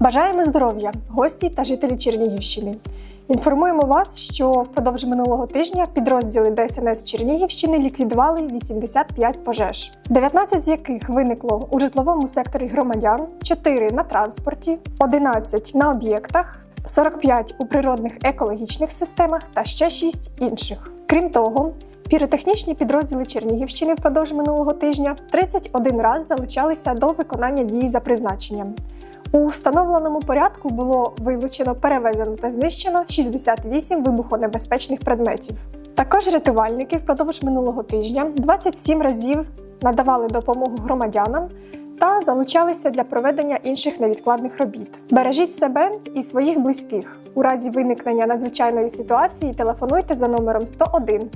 Бажаємо здоров'я, гості та жителі Чернігівщини. Інформуємо вас, що впродовж минулого тижня підрозділи ДСНС Чернігівщини ліквідували 85 пожеж, 19 з яких виникло у житловому секторі громадян, 4 на транспорті, 11 на об'єктах, 45 у природних екологічних системах та ще 6 інших. Крім того, Піротехнічні підрозділи Чернігівщини впродовж минулого тижня 31 раз залучалися до виконання дій за призначенням. У встановленому порядку було вилучено, перевезено та знищено 68 вибухонебезпечних предметів. Також рятувальники впродовж минулого тижня 27 разів надавали допомогу громадянам та залучалися для проведення інших невідкладних робіт. Бережіть себе і своїх близьких. У разі виникнення надзвичайної ситуації телефонуйте за номером 101.